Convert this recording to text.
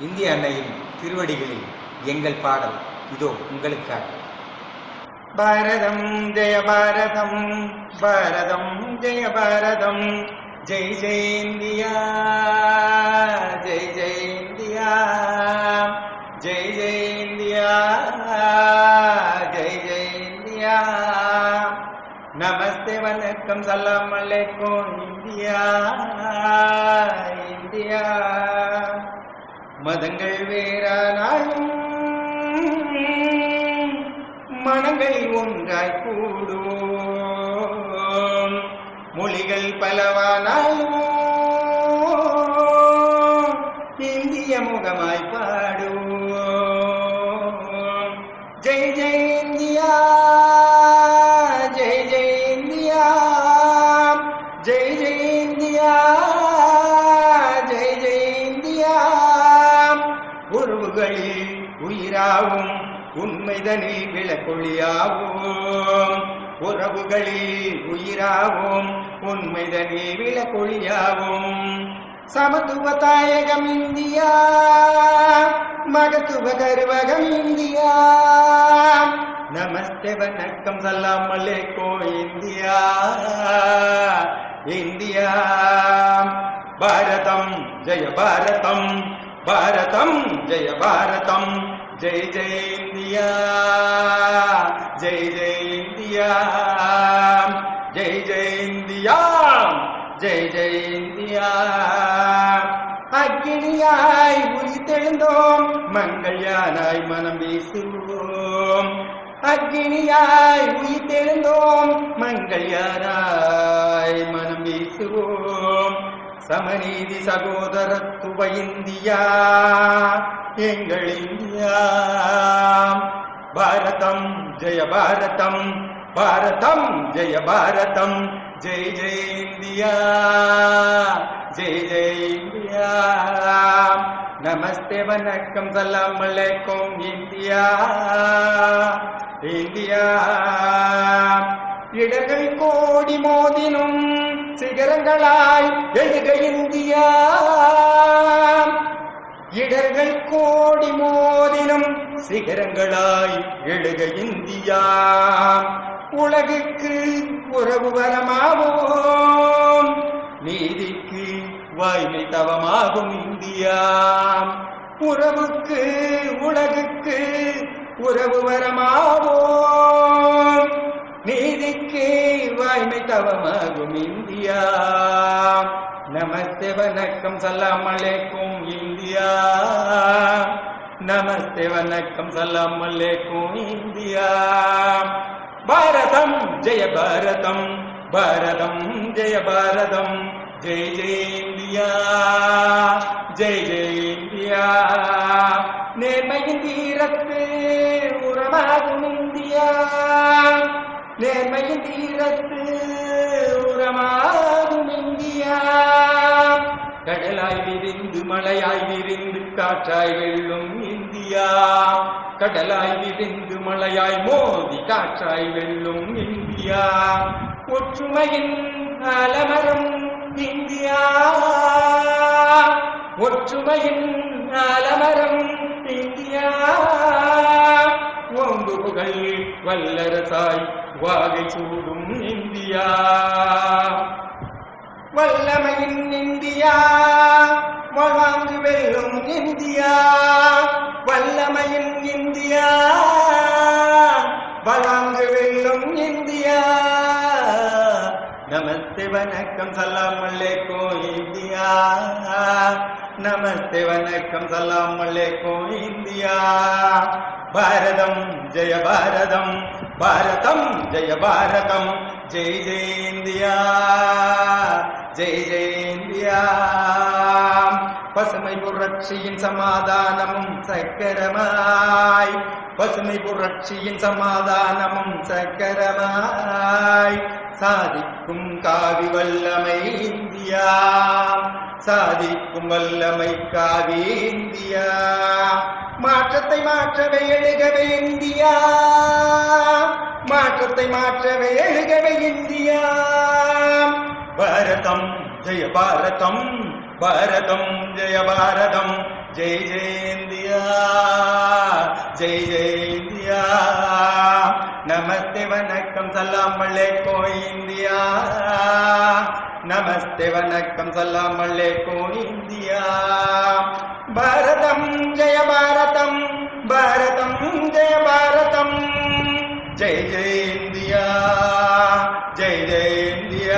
இந்திய அன்னையின் திருவடிகளில் எங்கள் பாடல் இதோ உங்களுக்காக. பாரதம் ஜெய பாரதம் பாரதம் ஜெய பாரதம். ஜெய் ஜெய் இந்தியா ஜெய் ஜெய் இந்தியா. ஜெய் ஜெய் இந்தியா ஜெய் ஜெய் இந்தியா. நமஸ்தே வணக்கம் சலாம் அலைக்கும் இந்தியா இந்தியா. மதங்கள் வேறானாலும் மனங்கள் ஒன்றாய் கூடும். மொழிகள் பலவானாலும் இந்திய முகமாய் பாடும். ஜெய் ஜெய் உயிராவும் உண்மைதனில் விளக்கொழியாவோம். உறவுகளில் உயிராவோம் உண்மைதனில் விளக்கொழியாவோம். சமத்துவ தாயகம் இந்தியா மகத்துவ கருவகம் இந்தியா. நமஸ்தே வணக்கம் சலாம் அலைக்கோ இந்தியா. இந்தியா. பாரதம் ஜெய பாரதம். பாரதம் ஜெய பாரதம். ஜெய் ஜெய் இந்தியா ஜெய் ஜெய் இந்தியா ஜெய் ஜெய் இந்தியா ஜெய் ஜெய் இந்தியா. அக்கினியாய் தெழுந்தோம் மங்கள்யானாய் மனம் வீசுவோம். அக்கினியாய் உயிர்த்தெழுந்தோம் மங்கள்யானாய் மனம் வீசுவோம். சமநீதி சகோதரத்துவ இந்தியா எங்கள் இந்தியா. பாரதம் ஜெய பாரதம் பாரதம் ஜெய பாரதம். ஜெய் ஜெய் இந்தியா ஜெய் ஜெய் இந்தியா. நமஸ்தே வணக்கம் சலாம் அலைக்கும் இந்தியா. இந்தியா. இடங்கள் கோடி மோதினும் சிகரங்களாய் எழுக இந்தியா இடர்கள் கோடி மோதினும் சிகரங்களாய் எழுக இந்தியா உலகுக்கு உறவு வரமாவோம். நீதிக்கு வாய்மை தவமாகும் இந்தியா உறவுக்கு உலகுக்கு உறவு வரமாவோம். நீதிக்கே வாய்மை தவமாகும் இந்தியா. நமஸ்தே வணக்கம் சலாம் அலைக்கும் இந்தியா. நமஸ்தே வணக்கம் சலாம் அலைக்கும் இந்தியா. பாரதம் ஜெய பாரதம். பாரதம் ஜெய பாரதம். ஜெய் ஜெய் இந்தியா. ஜெய் ஜெய் இந்தியா. நேர்மையின் தீரத்து உரமாகும் இந்தியா. நேர்மையின் தீரத்து உரமாகும் இந்தியா. கடலாய் விரிந்து மலையாய் விரிந்து காற்றாய் வெல்லும் இந்தியா. கடலாய் விரிந்து மலையாய் மோதி காற்றாய் வெல்லும் இந்தியா. ஒற்றுமையின் அலமரம் இந்தியா. ஒற்றுமையின் அலமரம் இந்தியா. ஒன்று புகழ் வல்லரசாய் வாகை சூடும் இந்தியா. வல்லமையின் இந்தியா வாழ்வாங்கு வெல்லும் இந்தியா. வல்லமையின் இந்தியா வாழ்வாங்கு வெல்லும் இந்தியா. நமஸ்தே வணக்கம் சலாம் அலைக்கோ இந்தியா. நமஸ்தே வணக்கம் சலாம் அலைக்கோ இந்தியா. பாரதம் ஜெய பாரதம். பாரதம் ஜெய பாரதம். ஜெய் ஜெய் இந்தியா. ஜெய் ஜெய் இந்தியா. பசுமை புரட்சியின் சமாதானமும் சக்கரமாய். பசுமை புரட்சியின் சமாதானமும் சக்கரமாய். சாதிக்கும் காவி வல்லமை இந்தியா. சாதிக்கும் வல்லமை காவி இந்தியா. மாற்றத்தை மாற்றவே எழுகவே இந்தியா. மாற்றத்தை மாற்றவே எழுகவே இந்தியா. பாரதம் ஜெய பாரதம். பாரதம் ஜெய பாரதம். ஜெய் ஜெயந்தியா ஜெய் ஜெயந்தியா நமஸ்தே இந்தியா ஜெய் ஜெய் இந்தியா. നമസ്തേ വണക്കം സല്ലാം വള്ളേക്കോ ഇന്ത്യ ഭാരതം ജയ ഭാരതം ഭാരതം ജയ ഭാരതം ജയ ജയ ഇന്ത്യ ജയ ജയ ഇന്ത്യ